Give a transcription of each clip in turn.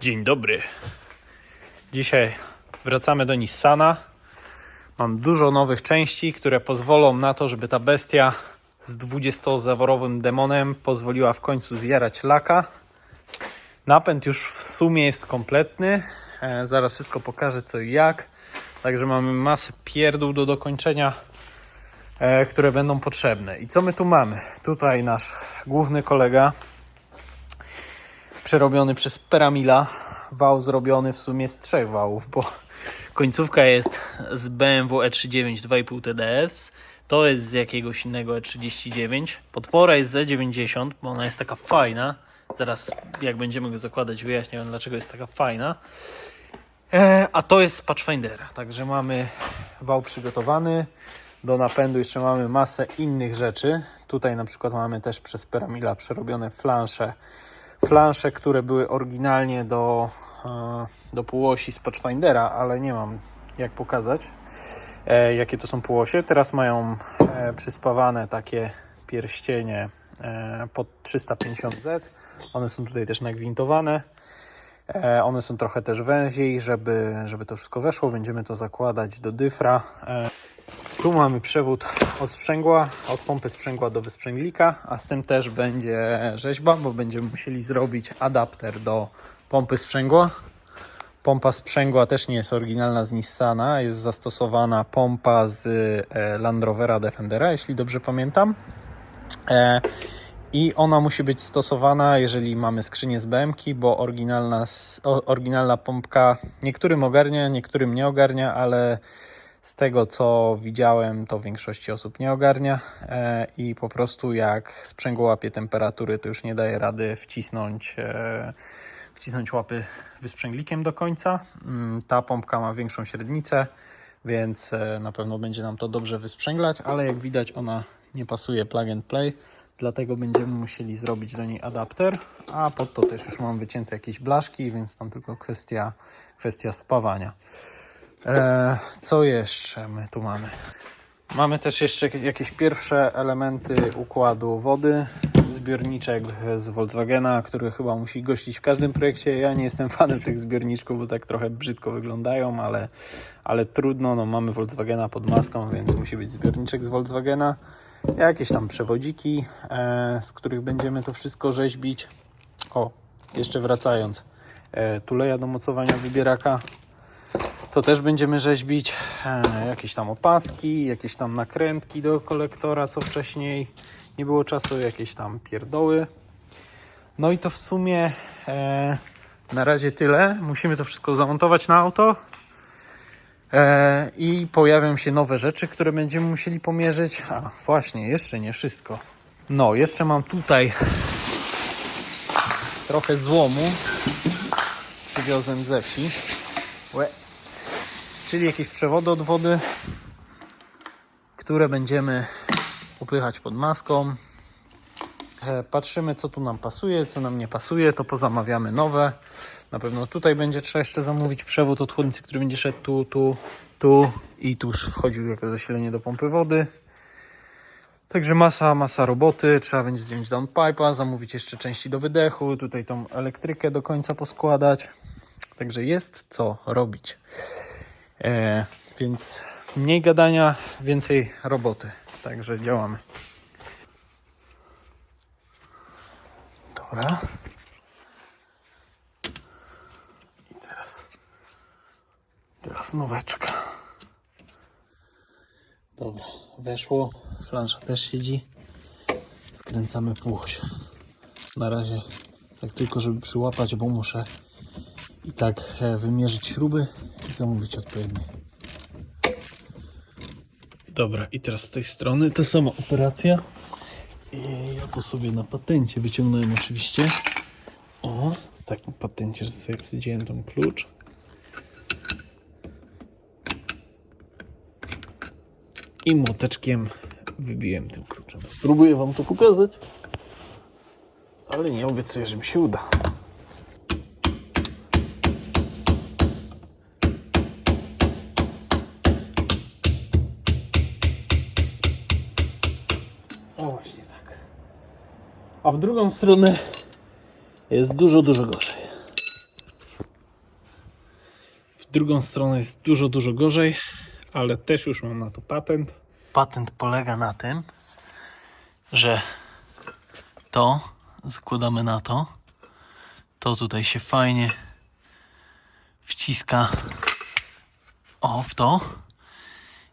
Dzień dobry. Dzisiaj wracamy do Nissana. Mam dużo nowych części, które pozwolą na to, żeby ta bestia z 20-zaworowym demonem pozwoliła w końcu zjarać laka. Napęd już w sumie jest kompletny. E, zaraz wszystko pokażę co i jak. Także mamy masę pierdół do dokończenia, e, które będą potrzebne. I co my tu mamy? Tutaj nasz główny kolega, przerobiony przez Peramila. Wał zrobiony w sumie z trzech wałów, bo końcówka jest z BMW E39 2.5 TDS. To jest z jakiegoś innego E39. Podpora jest z E90, bo ona jest taka fajna. Zaraz, jak będziemy go zakładać, wyjaśnię wam, dlaczego jest taka fajna. E, a to jest z Patchfindera. Także mamy wał przygotowany. Do napędu jeszcze mamy masę innych rzeczy. Tutaj na przykład mamy też przez Peramila przerobione flansze. Flansze, które były oryginalnie do, e, do półosi z Patchfindera, ale nie mam jak pokazać, e, jakie to są półosie. Teraz mają e, przyspawane takie pierścienie pod 350Z. One są tutaj też nagwintowane. One są trochę też węziej, żeby, żeby to wszystko weszło. Będziemy to zakładać do dyfra. Tu mamy przewód od sprzęgła, od pompy sprzęgła do wysprzęglika, a z tym też będzie rzeźba, bo będziemy musieli zrobić adapter do pompy sprzęgła. Pompa sprzęgła też nie jest oryginalna z Nissana, jest zastosowana pompa z e, Land Rovera Defendera, jeśli dobrze pamiętam. E, i ona musi być stosowana, jeżeli mamy skrzynię z BMK, bo oryginalna, oryginalna pompka niektórym ogarnia, niektórym nie ogarnia, ale z tego co widziałem, to większości osób nie ogarnia e, i po prostu jak sprzęgło łapie temperatury, to już nie daje rady wcisnąć, e, wcisnąć łapy wysprzęglikiem do końca. Mm, Ta pompka ma większą średnicę, więc e, na pewno będzie nam to dobrze wysprzęglać, ale jak widać ona nie pasuje plug and play, dlatego będziemy musieli zrobić do niej adapter, a pod to też już mam wycięte jakieś blaszki, więc tam tylko kwestia, kwestia spawania. E, co jeszcze my tu mamy? Mamy też jeszcze jakieś pierwsze elementy układu wody. Zbiorniczek z Volkswagena, który chyba musi gościć w każdym projekcie. Ja nie jestem fanem tych zbiorniczków, bo tak trochę brzydko wyglądają, ale, ale trudno. No, mamy Volkswagena pod maską, więc musi być zbiorniczek z Volkswagena. Jakieś tam przewodziki, e, z których będziemy to wszystko rzeźbić. O, jeszcze wracając. E, tuleja do mocowania wybieraka to też będziemy rzeźbić e, jakieś tam opaski, jakieś tam nakrętki do kolektora, co wcześniej nie było czasu, jakieś tam pierdoły. No i to w sumie e, na razie tyle. Musimy to wszystko zamontować na auto. E, I pojawią się nowe rzeczy, które będziemy musieli pomierzyć. A właśnie, jeszcze nie wszystko. No, jeszcze mam tutaj trochę złomu. Przywiozłem ze wsi. Łe czyli jakieś przewody od wody, które będziemy upychać pod maską. E, Patrzymy, co tu nam pasuje, co nam nie pasuje, to pozamawiamy nowe. Na pewno tutaj będzie trzeba jeszcze zamówić przewód od chłodnicy, który będzie szedł tu, tu, tu i tu już wchodził jako zasilenie do pompy wody. Także masa, masa roboty. Trzeba będzie zdjąć downpipe'a, zamówić jeszcze części do wydechu, tutaj tą elektrykę do końca poskładać. Także jest co robić. E, więc mniej gadania, więcej roboty. Także działamy. Dobra. I teraz. Teraz nóweczka. Dobra, weszło. Flansza też siedzi. Skręcamy półoś. Na razie tak tylko, żeby przyłapać, bo muszę i tak e, wymierzyć śruby zamówić odpowiednie. Dobra, i teraz z tej strony ta sama operacja. I ja tu sobie na patencie wyciągnąłem oczywiście. O, takim patencie, że sobie wsadziłem ten klucz. I młoteczkiem wybiłem tym kluczem. Spróbuję Wam to pokazać. Ale nie obiecuję, że mi się uda. O właśnie tak. A w drugą stronę jest dużo, dużo gorzej. W drugą stronę jest dużo, dużo gorzej, ale też już mam na to patent. Patent polega na tym, że to zakładamy na to. To tutaj się fajnie wciska o w to.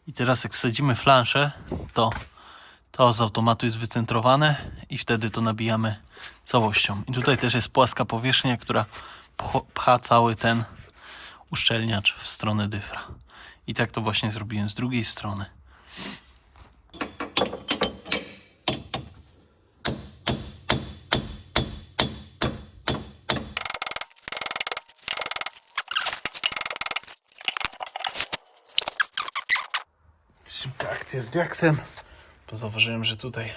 I teraz jak wsadzimy flanszę, to to z automatu jest wycentrowane i wtedy to nabijamy całością. I tutaj też jest płaska powierzchnia, która pch- pcha cały ten uszczelniacz w stronę dyfra. I tak to właśnie zrobiłem z drugiej strony. Szybka akcja z diaksem. Bo zauważyłem, że tutaj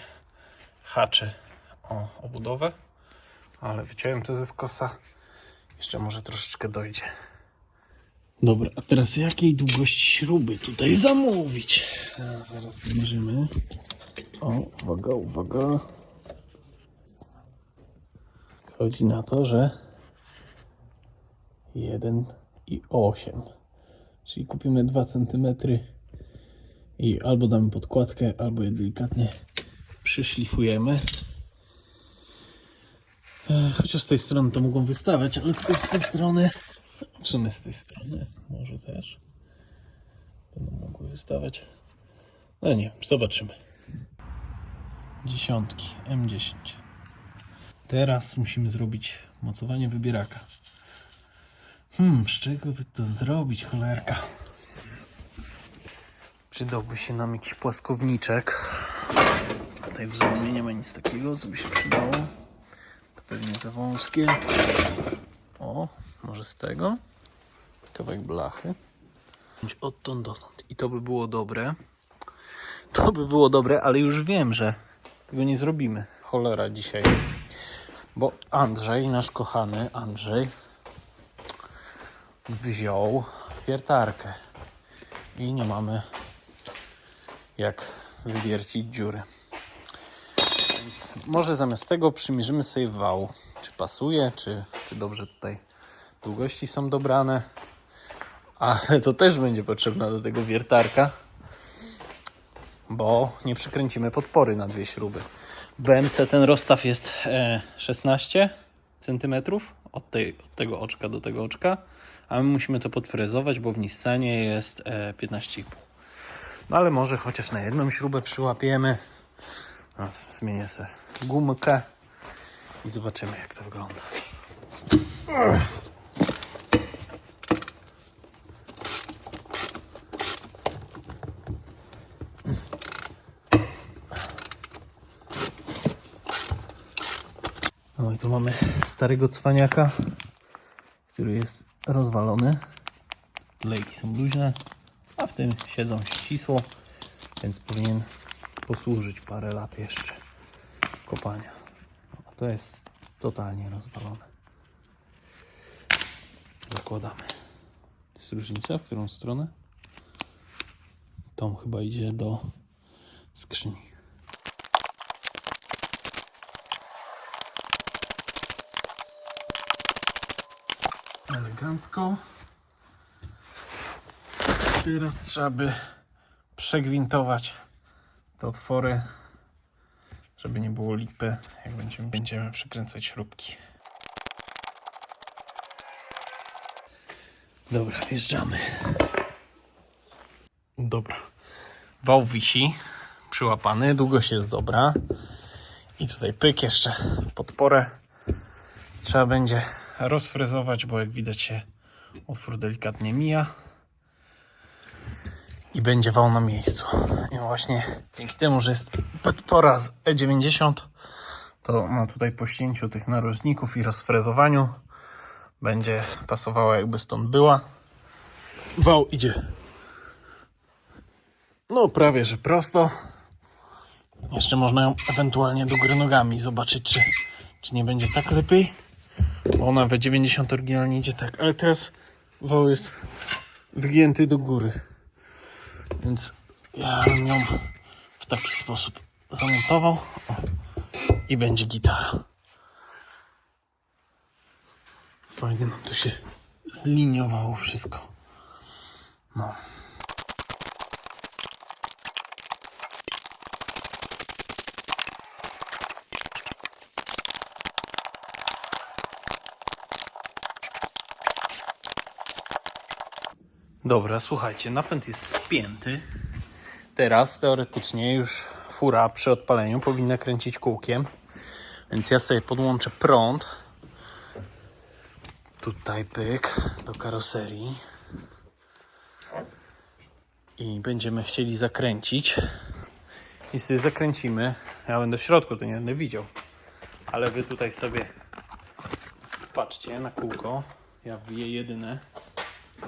haczy o obudowę, ale wyciąłem to ze skosa. Jeszcze może troszeczkę dojdzie. Dobra, a teraz jakiej długości śruby tutaj zamówić? A, zaraz zmierzymy. O, uwaga, uwaga. Chodzi na to, że 1 i 8. Czyli kupimy 2 cm i albo damy podkładkę, albo je delikatnie przyszlifujemy. E, Chociaż z tej strony to mogą wystawać, ale tutaj z tej strony, w sumie z tej strony może też będą mogły wystawać. No nie wiem, zobaczymy. Dziesiątki, M10. Teraz musimy zrobić mocowanie wybieraka. Hmm, z czego by to zrobić, cholerka? Przydałby się nam jakiś płaskowniczek. Tutaj w złomie nie ma nic takiego, co by się przydało. To pewnie za wąskie. O, może z tego. Kawałek blachy. Odtąd dotąd. I to by było dobre. To by było dobre, ale już wiem, że tego nie zrobimy. Cholera dzisiaj. Bo Andrzej, nasz kochany Andrzej, wziął wiertarkę. I nie mamy jak wywiercić dziury. Więc może zamiast tego przymierzymy sobie wał. Czy pasuje, czy, czy dobrze tutaj długości są dobrane. Ale to też będzie potrzebna do tego wiertarka, bo nie przykręcimy podpory na dwie śruby. W BMC ten rozstaw jest e, 16 cm od, tej, od tego oczka do tego oczka, a my musimy to podfrezować, bo w Nissanie jest e, 15,5. No ale może chociaż na jedną śrubę przyłapiemy. A, zmienię sobie gumkę i zobaczymy jak to wygląda. No i tu mamy starego cwaniaka, który jest rozwalony. Lejki są luźne, tym siedzą ścisło, więc powinien posłużyć parę lat jeszcze kopania. A to jest totalnie rozwalone. Zakładamy. Jest różnica, w którą stronę? Tom chyba idzie do skrzyni. Elegancko. Teraz trzeba by przegwintować te otwory, żeby nie było lipy, jak będziemy, będziemy przykręcać śrubki. Dobra, wjeżdżamy. Dobra. Wał wisi, przyłapany, długość jest dobra. I tutaj pyk jeszcze podporę. Trzeba będzie rozfrezować, bo jak widać się otwór delikatnie mija i będzie wał na miejscu. I właśnie dzięki temu, że jest podpora z E90, to ma tutaj po ścięciu tych narożników i rozfrezowaniu będzie pasowała jakby stąd była. Wał idzie no prawie, że prosto. Jeszcze można ją ewentualnie do góry nogami zobaczyć, czy, czy nie będzie tak lepiej. Bo ona w 90 oryginalnie idzie tak, ale teraz wał jest wygięty do góry. Więc ja bym ją w taki sposób zamontował i będzie gitara. Fajnie nam to się zliniowało wszystko. No. Dobra, słuchajcie, napęd jest spięty. Teraz teoretycznie już fura przy odpaleniu powinna kręcić kółkiem. Więc ja sobie podłączę prąd. Tutaj pyk do karoserii. I będziemy chcieli zakręcić. I sobie zakręcimy. Ja będę w środku, to nie będę widział. Ale wy tutaj sobie patrzcie na kółko. Ja wbiję jedyne.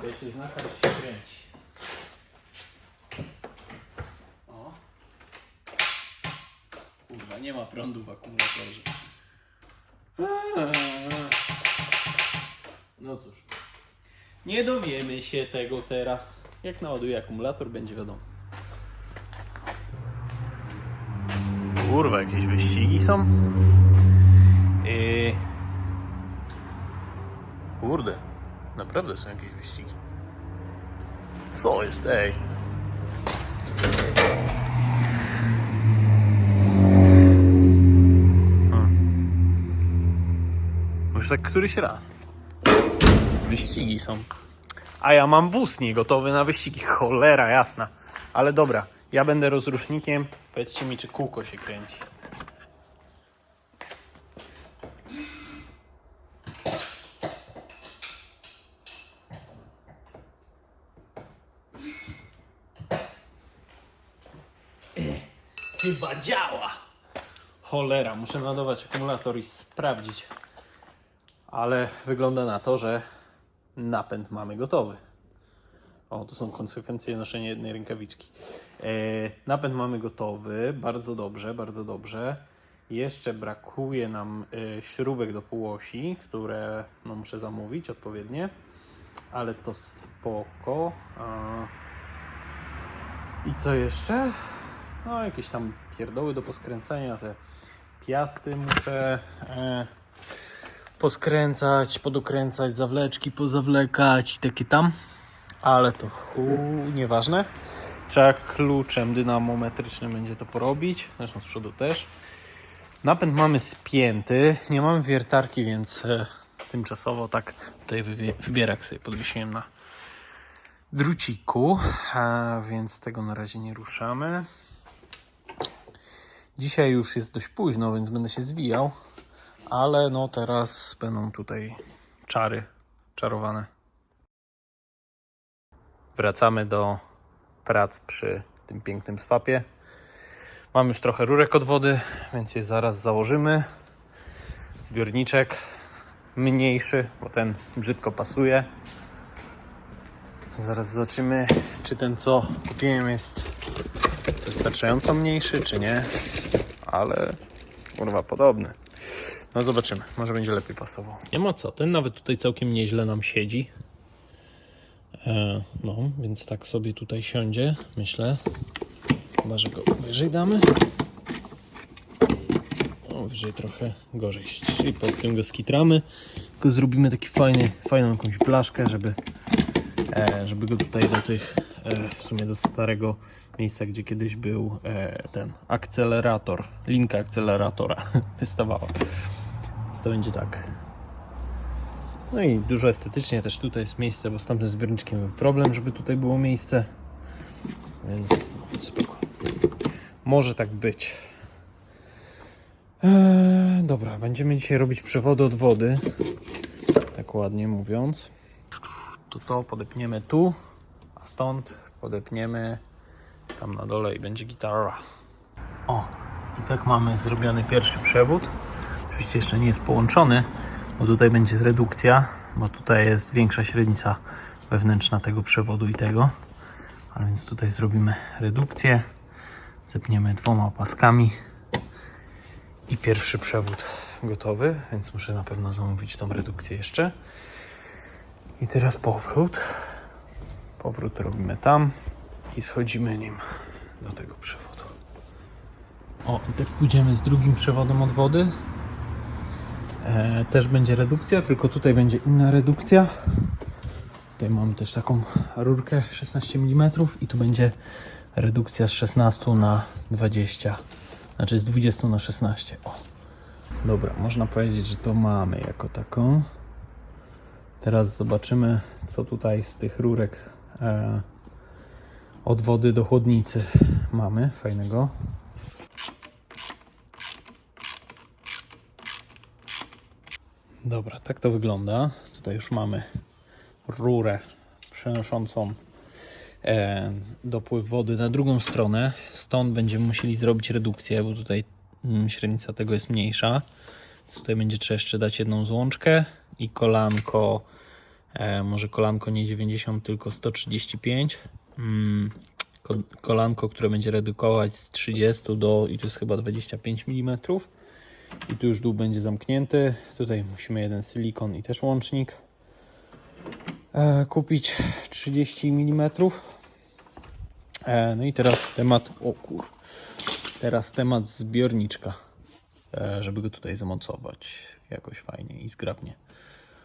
Dajcie znaka, że się kręci. O. Kurwa, nie ma prądu w akumulatorze. No cóż. Nie dowiemy się tego teraz. Jak naładuje akumulator, będzie wiadomo. Kurwa, jakieś wyścigi są? Yy... Kurde, naprawdę są jakieś wyścigi. Co jest, ej? Hmm. Już tak któryś raz. Wyścigi są. A ja mam wóz nie gotowy na wyścigi. Cholera jasna. Ale dobra, ja będę rozrusznikiem. Powiedzcie mi, czy kółko się kręci. Chyba działa. Cholera, muszę naładować akumulator i sprawdzić. Ale wygląda na to, że napęd mamy gotowy. O, tu są konsekwencje noszenia jednej rękawiczki. E, napęd mamy gotowy, bardzo dobrze, bardzo dobrze. Jeszcze brakuje nam e, śrubek do półosi, które no, muszę zamówić odpowiednie, ale to spoko. I co jeszcze? No, jakieś tam pierdoły do poskręcania, te piasty muszę e, poskręcać, podokręcać, zawleczki pozawlekać, takie tam. Ale to chu, nieważne. Trzeba kluczem dynamometrycznym będzie to porobić, zresztą z przodu też. Napęd mamy spięty, nie mamy wiertarki, więc e, tymczasowo tak tutaj wybierak sobie podwiesiłem na druciku, a więc tego na razie nie ruszamy. Dzisiaj już jest dość późno, więc będę się zwijał, ale no teraz będą tutaj czary czarowane. Wracamy do prac przy tym pięknym swapie. Mam już trochę rurek od wody, więc je zaraz założymy. Zbiorniczek mniejszy, bo ten brzydko pasuje. Zaraz zobaczymy, czy ten co kupiłem jest wystarczająco mniejszy, czy nie. Ale kurwa podobny. No zobaczymy, może będzie lepiej pasował. Nie ma co, ten nawet tutaj całkiem nieźle nam siedzi. E, no, więc tak sobie tutaj siądzie, myślę. Chyba, że go wyżej damy. O, wyżej trochę gorzej. Czyli pod tym go skitramy. Tylko zrobimy taki fajny, fajną jakąś blaszkę, żeby, e, żeby go tutaj do tych, w sumie do starego miejsca, gdzie kiedyś był e, ten akcelerator, linka akceleratora wystawała. Więc to będzie tak. No i dużo estetycznie też tutaj jest miejsce, bo z tamtym zbiorniczkiem był problem, żeby tutaj było miejsce. Więc spoko. Może tak być. Eee, dobra, będziemy dzisiaj robić przewody od wody. Tak ładnie mówiąc. To to podepniemy tu, a stąd podepniemy tam na dole i będzie gitara. O, i tak mamy zrobiony pierwszy przewód. Oczywiście jeszcze nie jest połączony, bo tutaj będzie redukcja, bo tutaj jest większa średnica wewnętrzna tego przewodu i tego. A więc tutaj zrobimy redukcję, zepniemy dwoma paskami i pierwszy przewód gotowy, więc muszę na pewno zamówić tą redukcję jeszcze. I teraz powrót. Powrót robimy tam i schodzimy nim do tego przewodu. O, i tak pójdziemy z drugim przewodem od wody. E, też będzie redukcja, tylko tutaj będzie inna redukcja. Tutaj mamy też taką rurkę 16 mm i tu będzie redukcja z 16 na 20. Znaczy z 20 na 16. O. Dobra, można powiedzieć, że to mamy jako taką. Teraz zobaczymy, co tutaj z tych rurek od wody do chłodnicy mamy fajnego. Dobra, tak to wygląda. Tutaj już mamy rurę przenoszącą e, dopływ wody na drugą stronę. Stąd będziemy musieli zrobić redukcję, bo tutaj mm, średnica tego jest mniejsza. Więc tutaj będzie trzeba jeszcze dać jedną złączkę i kolanko, e, może kolanko nie 90, tylko 135. Mm, ko, kolanko, które będzie redukować z 30 do, i to jest chyba 25 mm. I tu już dół będzie zamknięty. Tutaj musimy jeden silikon i też łącznik e, kupić 30 mm. E, no i teraz temat, o kur, teraz temat zbiorniczka, e, żeby go tutaj zamocować jakoś fajnie i zgrabnie.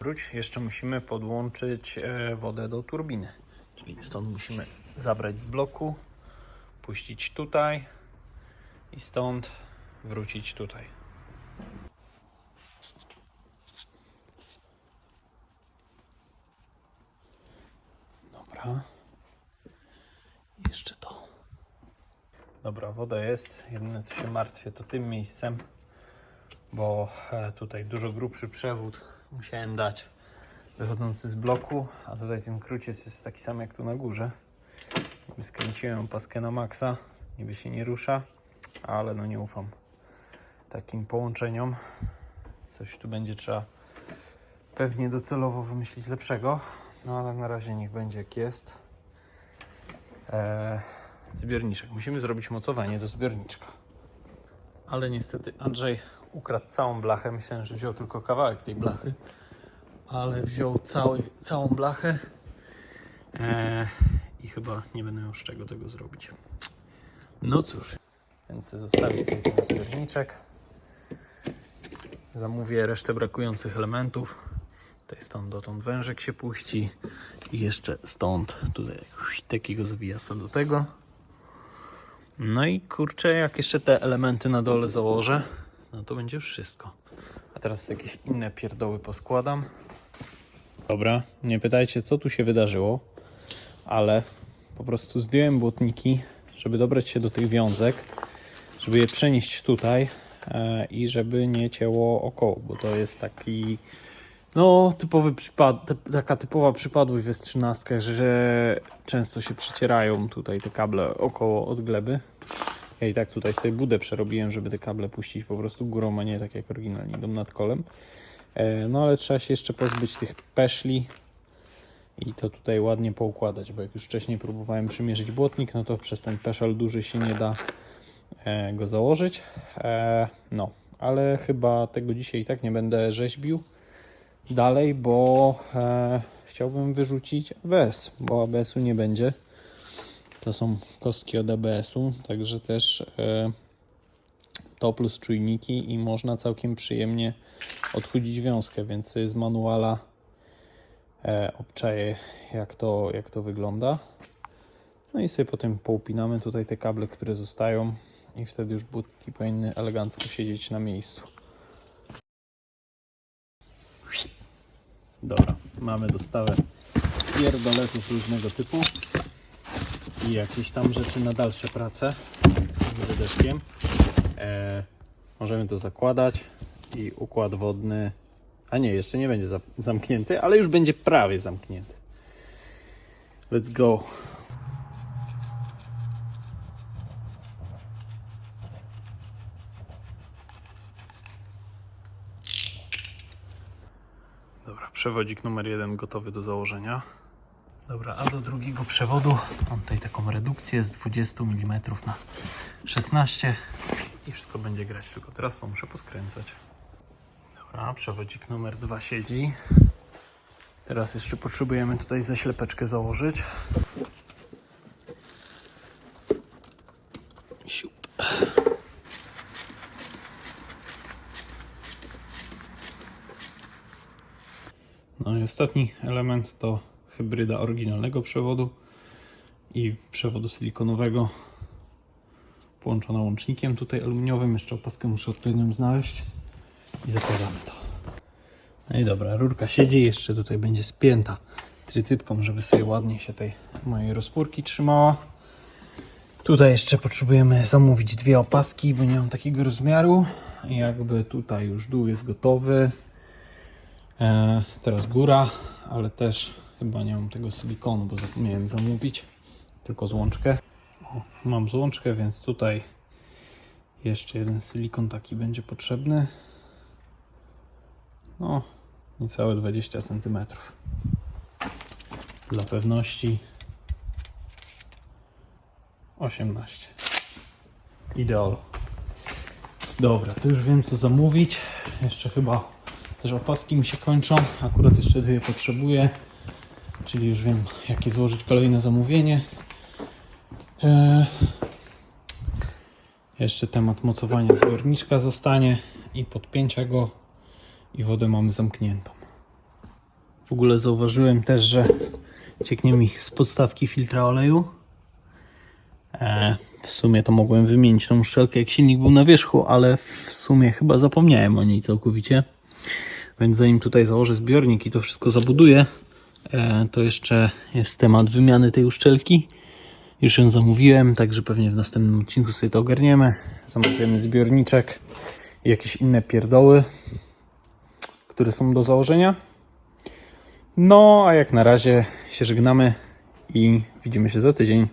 Wróć, jeszcze musimy podłączyć e, wodę do turbiny, czyli stąd musimy zabrać z bloku, puścić tutaj i stąd wrócić tutaj. Dobra. Jeszcze to. Dobra, woda jest. Jedyne co się martwię to tym miejscem, bo e, tutaj dużo grubszy przewód musiałem dać wychodzący z bloku, a tutaj ten króciec jest taki sam jak tu na górze. Skręciłem paskę na maksa, niby się nie rusza, ale no nie ufam takim połączeniom. Coś tu będzie trzeba pewnie docelowo wymyślić lepszego. No ale na razie niech będzie jak jest. Eee, zbiorniczek. Musimy zrobić mocowanie do zbiorniczka. Ale niestety Andrzej ukradł całą blachę. Myślałem, że wziął tylko kawałek tej blachy. Ale wziął cały, całą blachę. Eee, I chyba nie będę miał z czego tego zrobić. No cóż. Więc zostawię tutaj ten zbiorniczek. Zamówię resztę brakujących elementów. Tutaj stąd dotąd wężek się puści i jeszcze stąd tutaj takiego zawijasa do tego. No i kurczę, jak jeszcze te elementy na dole założę, no to będzie już wszystko. A teraz jakieś inne pierdoły poskładam. Dobra, nie pytajcie co tu się wydarzyło, ale po prostu zdjąłem błotniki, żeby dobrać się do tych wiązek, żeby je przenieść tutaj e, i żeby nie cięło około, bo to jest taki no, typowy przypad, taka typowa przypadłość w S13, że często się przecierają tutaj te kable około od gleby. Ja i tak tutaj sobie budę przerobiłem, żeby te kable puścić po prostu górą, a nie tak jak oryginalnie idą nad kolem. E, no ale trzeba się jeszcze pozbyć tych peszli i to tutaj ładnie poukładać, bo jak już wcześniej próbowałem przymierzyć błotnik, no to przez ten peszel duży się nie da e, go założyć. E, no, ale chyba tego dzisiaj i tak nie będę rzeźbił dalej, bo e, chciałbym wyrzucić ABS, bo ABS-u nie będzie. To są kostki od ABS-u, także też e, to plus czujniki i można całkiem przyjemnie odchudzić wiązkę, więc z manuala e, obczaję jak to, jak to wygląda. No i sobie potem poupinamy tutaj te kable, które zostają i wtedy już budki powinny elegancko siedzieć na miejscu. Dobra, mamy dostawę pierdoletów różnego typu i jakieś tam rzeczy na dalsze prace z wydeszkiem. E, możemy to zakładać i układ wodny, a nie, jeszcze nie będzie za, zamknięty, ale już będzie prawie zamknięty. Let's go. Przewodzik numer jeden gotowy do założenia. Dobra, a do drugiego przewodu mam tutaj taką redukcję z 20 mm na 16 i wszystko będzie grać, tylko teraz to muszę poskręcać. Dobra, przewodzik numer dwa siedzi. Teraz jeszcze potrzebujemy tutaj zaślepeczkę założyć. Siup. No i ostatni element to hybryda oryginalnego przewodu i przewodu silikonowego połączona łącznikiem tutaj aluminiowym. Jeszcze opaskę muszę odpowiednią znaleźć i zakładamy to. No i dobra, rurka siedzi, jeszcze tutaj będzie spięta trytytką, żeby sobie ładnie się tej mojej rozpórki trzymała. Tutaj jeszcze potrzebujemy zamówić dwie opaski, bo nie mam takiego rozmiaru. Jakby tutaj już dół jest gotowy. E, teraz góra, ale też chyba nie mam tego silikonu, bo zapomniałem zamówić. Tylko złączkę. O, mam złączkę, więc tutaj jeszcze jeden silikon taki będzie potrzebny. No, niecałe 20 cm. Dla pewności 18. Ideal. Dobra, to już wiem co zamówić. Jeszcze chyba też opaski mi się kończą. Akurat jeszcze dwie potrzebuję. Czyli już wiem jakie złożyć kolejne zamówienie. Eee, jeszcze temat mocowania zbiorniczka zostanie i podpięcia go i wodę mamy zamkniętą. W ogóle zauważyłem też, że cieknie mi z podstawki filtra oleju. E, w sumie to mogłem wymienić tą uszczelkę jak silnik był na wierzchu, ale w sumie chyba zapomniałem o niej całkowicie. Więc zanim tutaj założę zbiornik i to wszystko zabuduję, e, to jeszcze jest temat wymiany tej uszczelki. Już ją zamówiłem, także pewnie w następnym odcinku sobie to ogarniemy. Zamówiemy zbiorniczek i jakieś inne pierdoły, które są do założenia. No, a jak na razie się żegnamy i widzimy się za tydzień.